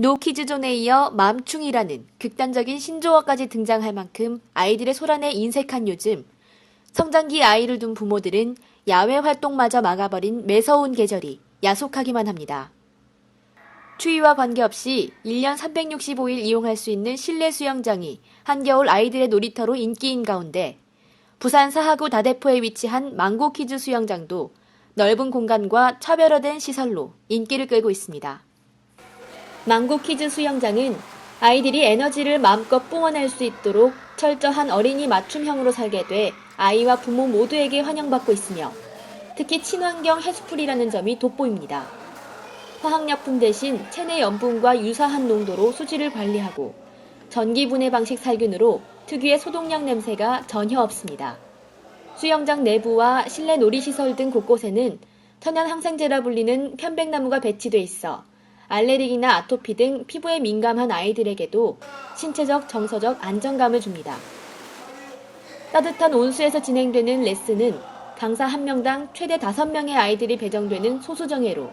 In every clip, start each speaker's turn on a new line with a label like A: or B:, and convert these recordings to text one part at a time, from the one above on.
A: 노키즈존에 이어 맘충이라는 극단적인 신조어까지 등장할 만큼 아이들의 소란에 인색한 요즘 성장기 아이를 둔 부모들은 야외 활동마저 막아버린 매서운 계절이 야속하기만 합니다. 추위와 관계없이 1년 365일 이용할 수 있는 실내 수영장이 한겨울 아이들의 놀이터로 인기인 가운데 부산 사하구 다대포에 위치한 망고키즈 수영장도 넓은 공간과 차별화된 시설로 인기를 끌고 있습니다. 망고 키즈 수영장은 아이들이 에너지를 마음껏 뿜어낼 수 있도록 철저한 어린이 맞춤형으로 설계돼 아이와 부모 모두에게 환영받고 있으며 특히 친환경 해수풀이라는 점이 돋보입니다. 화학약품 대신 체내 염분과 유사한 농도로 수질을 관리하고 전기 분해 방식 살균으로 특유의 소독약 냄새가 전혀 없습니다. 수영장 내부와 실내 놀이시설 등 곳곳에는 천연 항생제라 불리는 편백나무가 배치돼 있어 알레르기나 아토피 등 피부에 민감한 아이들에게도 신체적, 정서적 안정감을 줍니다. 따뜻한 온수에서 진행되는 레슨은 강사 한 명당 최대 5명의 아이들이 배정되는 소수정예로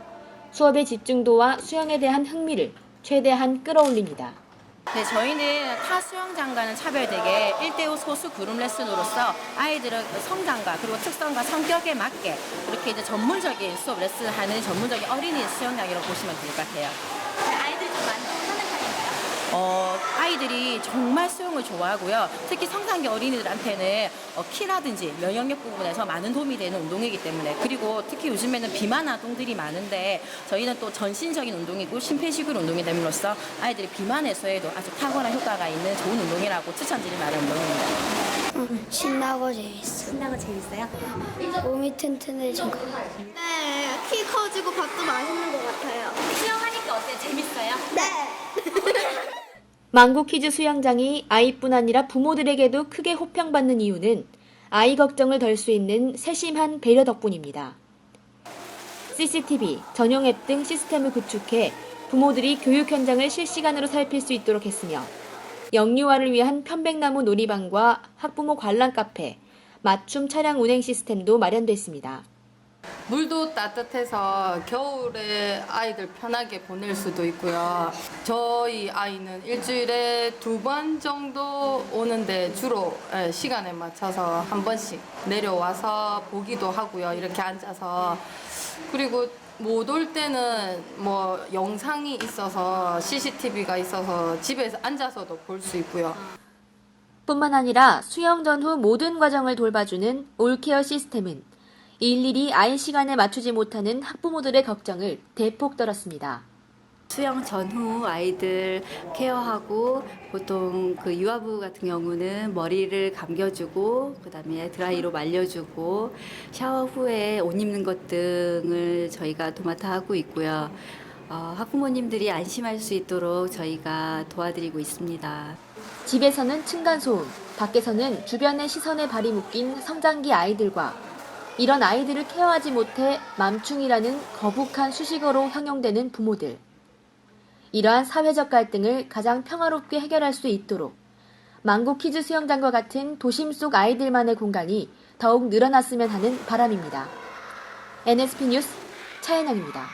A: 수업의 집중도와 수영에 대한 흥미를 최대한 끌어올립니다.
B: 네, 저희는 타 수영장과는 차별되게 1대5 소수 그룹 레슨으로서 아이들의 그 성장과 그리고 특성과 성격에 맞게 이렇게 이제 전문적인 수업 레슨을 하는 전문적인 어린이 수영장이라고 보시면 될 것 같아요.
C: 아이들이 좀 많이 하는 편인가요?
B: 어, 아이들이 정말 수영을 좋아하고요. 특히 성장기 어린이들한테는 어, 키라든지 면역력 부분에서 많은 도움이 되는 운동이기 때문에 그리고 특히 요즘에는 비만 아동들이 많은데 저희는 또 전신적인 운동이고 심폐지구력 운동이 됨으로써 아이들이 비만 해소에도 아주 탁월한 효과가 있는 좋은 운동이라고 추천드릴 만한 운동입니다.
D: 신나고 재밌어.
C: 신나고 재밌어요?
D: 몸이 튼튼해진 것 같아.
E: 네, 키 커지고 밥도 맛있는 것 같아요.
C: 수영하니까 어때요? 재밌어요?
E: 네.
A: 망고키즈 수영장이 아이뿐 아니라 부모들에게도 크게 호평받는 이유는 아이 걱정을 덜 수 있는 세심한 배려 덕분입니다. CCTV, 전용 앱 등 시스템을 구축해 부모들이 교육 현장을 실시간으로 살필 수 있도록 했으며 영유아를 위한 편백나무 놀이방과 학부모 관람 카페, 맞춤 차량 운행 시스템도 마련됐습니다.
F: 물도 따뜻해서 겨울에 아이들 편하게 보낼 수도 있고요. 저희 아이는 일주일에 두 번 정도 오는데 주로 예, 시간에 맞춰서 한 번씩 내려와서 보기도 하고요. 이렇게 앉아서 그리고 못 올 때는 뭐 영상이 있어서 CCTV가 있어서 집에서 앉아서도 볼 수 있고요.
A: 뿐만 아니라 수영 전후 모든 과정을 돌봐주는 올케어 시스템은 일일이 아이 시간에 맞추지 못하는 학부모들의 걱정을 대폭 떨었습니다.
G: 수영 전후 아이들 케어하고 보통 그 유아부 같은 경우는 머리를 감겨주고 그다음에 드라이로 말려주고 샤워 후에 옷 입는 것 등을 저희가 도맡아 하고 있고요. 어, 학부모님들이 안심할 수 있도록 저희가 도와드리고 있습니다.
A: 집에서는 층간 소음, 밖에서는 주변의 시선에 발이 묶인 성장기 아이들과 이런 아이들을 케어하지 못해 맘충이라는 거북한 수식어로 형용되는 부모들. 이러한 사회적 갈등을 가장 평화롭게 해결할 수 있도록 망고 키즈 수영장과 같은 도심 속 아이들만의 공간이 더욱 늘어났으면 하는 바람입니다. NSP 뉴스 차연영입니다.